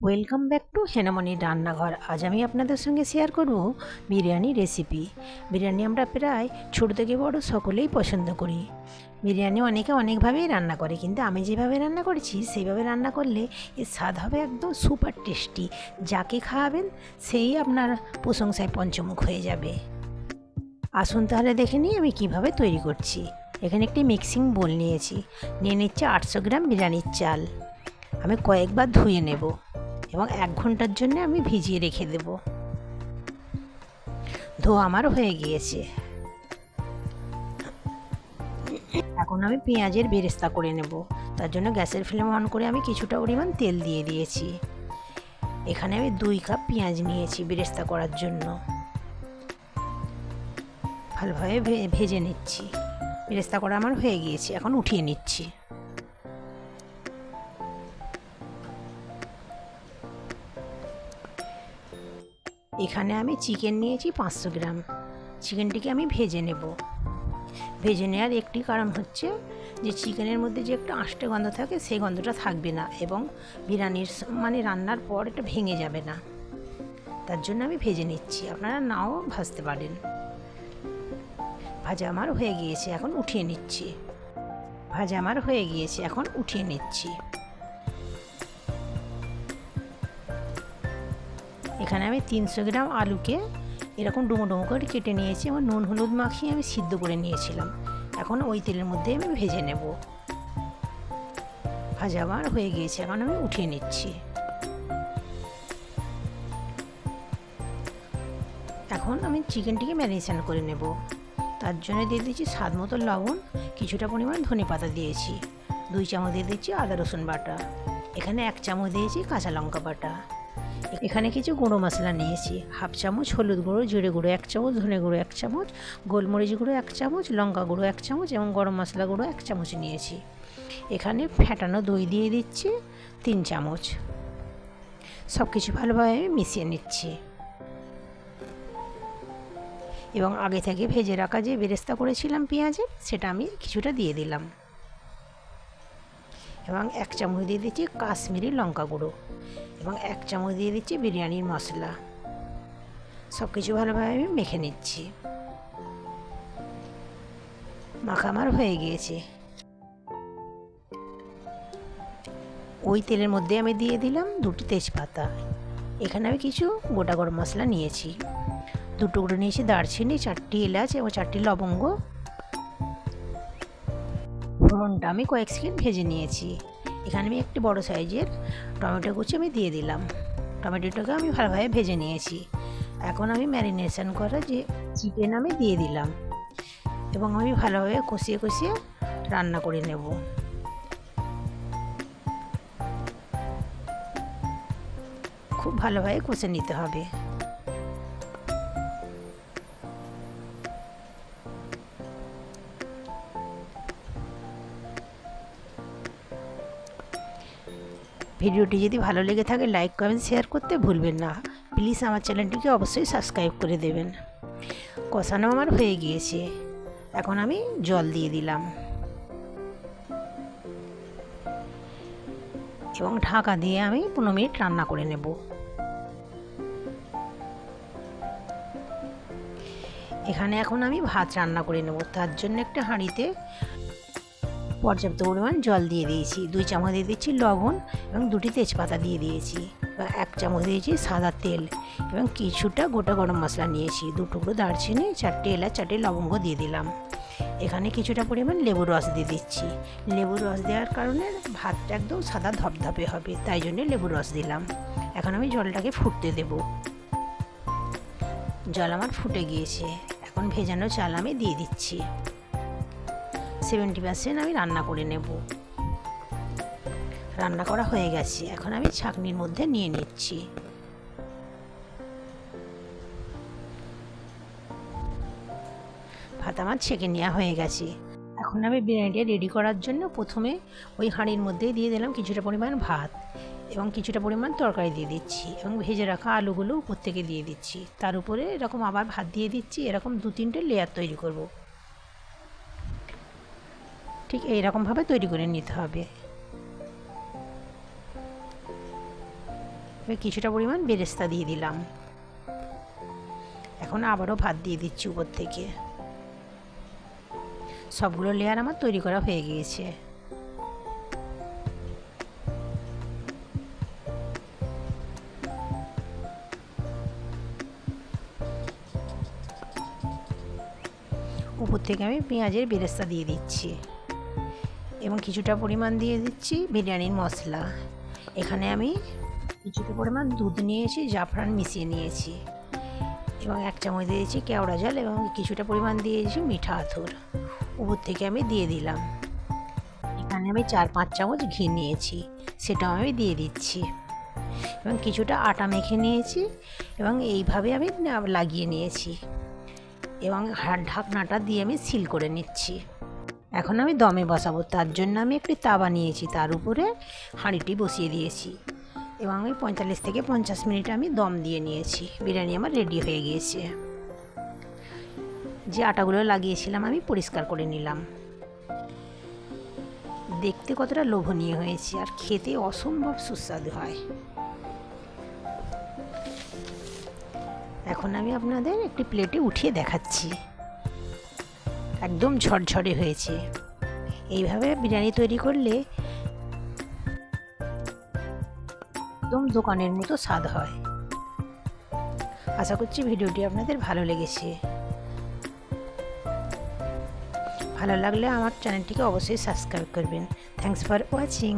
Welcome back to হেনামণির রান্নাঘর আজ আমি আপনাদের সঙ্গে শেয়ার করব বিরিয়ানি রেসিপি বিরিয়ানি আমরা প্রায় ছোটো থেকে বড় সকলেই পছন্দ করি। বিরিয়ানি অনেকে অনেকভাবেই রান্না করে, কিন্তু আমি যেভাবে রান্না করেছি, সেইভাবে রান্না করলে এর স্বাদ হবে একদম সুপার টেস্টি যাকে খাওয়াবেন, সেই আপনার প্রশংসায় পঞ্চমুখ হয়ে যাবে। আসুন তাহলে দেখে নিই আমি কীভাবে তৈরি করছি। এখানে একটি মিক্সিং বোল নিয়েছি। নিয়ে নিচ্ছে আটশো গ্রাম বিরিয়ানির চাল। আমি কয়েকবার ধুয়ে নেব। এবং এক ঘণ্টার জন্য আমি ভিজিয়ে রেখে দেব। ধোয়া আমার হয়ে গিয়েছে। এখন আমি পেঁয়াজের বেরেস্তা করে নেব। তার জন্য গ্যাসের ফ্লেম অন করে আমি কিছুটা পরিমাণ তেল দিয়ে দিয়েছি। এখানে আমি দুই কাপ পেঁয়াজ নিয়েছি বেরেস্তা করার জন্য। ভালোভাবে ভেজে নিচ্ছি। বেরেস্তা করা আমার হয়ে গিয়েছে, এখন উঠিয়ে নিচ্ছি। এখানে আমি চিকেন নিয়েছি পাঁচশো গ্রাম। চিকেনটিকে আমি ভেজে নেব। ভেজে নেওয়ার একটি কারণ হচ্ছে যে চিকেনের মধ্যে যে একটা আষ্টে গন্ধ থাকে, সেই গন্ধটা থাকবে না এবং বিরিয়ানির মানে রান্নার পর এটা ভেঙে যাবে না। তার জন্য আমি ভেজে নিচ্ছি। আপনারা নাও ভাজতে পারেন। ভাজা আমার হয়ে গিয়েছে, এখন উঠিয়ে নিচ্ছি। ভাজা আমার হয়ে গিয়েছে, এখন উঠিয়ে নিচ্ছি। এখানে আমি তিনশো গ্রাম আলুকে এরকম ডুমো ডুমো করে কেটে নিয়েছি এবং নুন হলুদ মাখিয়ে আমি সিদ্ধ করে নিয়েছিলাম। এখন ওই তেলের মধ্যে আমি ভেজে নেব। ভাজা আমার হয়ে গিয়েছে, এখন আমি উঠিয়ে নিচ্ছি। এখন আমি চিকেনটিকে ম্যারিনেশন করে নেব। তার জন্য দিয়ে দিচ্ছি স্বাদ মতো লবণ, কিছুটা পরিমাণ ধনে পাতা দিয়েছি। দুই চামচ দিয়ে দিচ্ছি আদা রসুন বাটা। এখানে এক চামচ দিয়েছি কাঁচা লঙ্কা বাটা। এখানে কিছু গুঁড়ো মশলা নিয়েছি। হাফ চামচ হলুদ গুঁড়ো, জিরে গুঁড়ো এক চামচ, ধনে গুঁড়ো এক চামচ, গোলমরিচ গুঁড়ো এক চামচ, লঙ্কা গুঁড়ো এক চামচ এবং গরম মশলা গুঁড়ো এক চামচ নিয়েছি। এখানে ফ্যাটানো দই দিয়ে দিচ্ছি তিন চামচ। সব কিছু ভালোভাবে মিশিয়ে নিচ্ছি। এবং আগে থেকে ভেজে রাখা যে বেরেস্তা করেছিলাম পেঁয়াজের, সেটা আমি কিছুটা দিয়ে দিলাম। এবং এক চামচ দিয়ে দিচ্ছি কাশ্মীরি লঙ্কা গুঁড়ো এবং এক চামচ দিয়ে দিচ্ছি বিরিয়ানির মশলা। সব কিছু ভালোভাবে আমি মেখে নিচ্ছি। মাখা আমার হয়ে গিয়েছে। ওই তেলের মধ্যে আমি দিয়ে দিলাম দুটি তেজপাতা। এখানে আমি কিছু গোটা গরম মশলা নিয়েছি। দু টুকরো নিয়েছি দারচিনি, চারটি এলাচ এবং চারটি লবঙ্গ। ফোড়নটা আমি কয়েক সেকেন্ড ভেজে নিয়েছি। এখানে আমি একটি বড় সাইজের টমেটো কুচি আমি দিয়ে দিলাম। টমেটোটাকে আমি ভালোভাবে ভেজে নিয়েছি। এখন আমি ম্যারিনেশন করা যে চিকেন আমি দিয়ে দিলাম। এবং আমি ভালোভাবে কষিয়ে কষিয়ে রান্না করে নেব। খুব ভালোভাবে কষে নিতে হবে। ভিডিওটি যদি ভালো লেগে থাকে লাইক কমেন্ট শেয়ার করতে ভুলবেন না। প্লিজ আমার চ্যানেলটিকে অবশ্যই সাবস্ক্রাইব করে দেবেন। কষানো আমার হয়ে গিয়েছে। এখন আমি জল দিয়ে দিলাম। এবং ঢাকা দিয়ে আমি পনেরো মিনিট রান্না করে নেব। এখানে এখন আমি ভাত রান্না করে নেব। তার জন্য একটা হাঁড়িতে পর্যাপ্ত পরিমাণ জল দিয়ে দিয়েছি। দুই চামচ দিয়ে দিচ্ছি লবণ এবং দুটি তেজপাতা দিয়ে দিয়েছি এক চামচ দিয়েছি সাদা তেল এবং কিছুটা গোটা গরম মশলা নিয়েছি। দু টুকরো দারচিনি, চারটে এলাচ, চারটে লবঙ্গ দিয়ে দিলাম। এখানে কিছুটা পরিমাণ লেবুর রস দিয়ে দিচ্ছি। লেবুর রস দেওয়ার কারণে ভাতটা একদম সাদা ধপধপে হবে, তাই জন্য লেবুর রস দিলাম। এখন আমি জলটাকে ফুটতে দেব। জল আমার ফুটে গিয়েছে। এখন ভেজানো চাল আমি দিয়ে দিচ্ছি। সেভেন্টি পার্সেন্ট আমি রান্না করে নেব। রান্না করা হয়ে গেছে। এখন আমি ছাঁকনির মধ্যে নিয়ে নিচ্ছি। ভাত আমার ছেঁকে নেওয়া হয়ে গেছে। এখন আমি বিরিয়ানিটা রেডি করার জন্য প্রথমে ওই হাঁড়ির মধ্যেই দিয়ে দিলাম কিছুটা পরিমাণ ভাত এবং কিছুটা পরিমাণ তরকারি দিয়ে দিচ্ছি এবং ভেজে রাখা আলুগুলো উপর থেকে দিয়ে দিচ্ছি। তার উপরে এরকম আবার ভাত দিয়ে দিচ্ছি। এরকম দু তিনটে লেয়ার তৈরি করব। ঠিক এই এইরকমভাবে তৈরি করে নিতে হবে। এবার কিছুটা পরিমাণ বেরেস্তা দিয়ে দিলাম। এখন আবারও ভাত দিয়ে দিচ্ছি উপর থেকে। সবগুলো লেয়ার আমার তৈরি করা হয়ে গিয়েছে। উপর থেকে আমি পেঁয়াজের বেরেস্তা দিয়ে দিচ্ছি। এবং কিছুটা পরিমাণ দিয়ে দিচ্ছি বিরিয়ানির মশলা। এখানে আমি কিছুটা পরিমাণ দুধ নিয়েছি, জাফরান মিশিয়ে নিয়েছি। এবং এক চামচ দিয়েছি কেওড়া জল এবং কিছুটা পরিমাণ দিয়েছি মিঠা আথর উপর থেকে আমি দিয়ে দিলাম। এখানে আমি চার পাঁচ চামচ ঘি নিয়েছি, সেটাও আমি দিয়ে দিচ্ছি। এবং কিছুটা আটা মেখে নিয়েছি এবং এইভাবে আমি লাগিয়ে নিয়েছি। এবং ঢাকনাটা দিয়ে আমি সিল করে নিচ্ছি। এখন আমি দমে বসাবো। তার জন্য আমি একটি তাওয়া নিয়েছি। তার উপরে হাঁড়িটি বসিয়ে দিয়েছি। এবং আমি পঁয়তাল্লিশ থেকে পঞ্চাশ মিনিট আমি দম দিয়ে নিয়েছি। বিরিয়ানি আমার রেডি হয়ে গিয়েছে। যে আটাগুলো লাগিয়েছিলাম আমি পরিষ্কার করে নিলাম। দেখতে কতটা লোভনীয় হয়েছে আর খেতে অসম্ভব সুস্বাদু হয়। এখন আমি আপনাদের একটি প্লেটে উঠিয়ে দেখাচ্ছি। একদম ঝরঝরে হয়েছে। এইভাবে বিরিয়ানি তৈরি করলে একদম দোকানের মতো স্বাদ হয়। আশা করছি ভিডিওটি আপনাদের ভালো লেগেছে। ভালো লাগলে আমার চ্যানেলটিকে অবশ্যই সাবস্ক্রাইব করবেন। Thanks for watching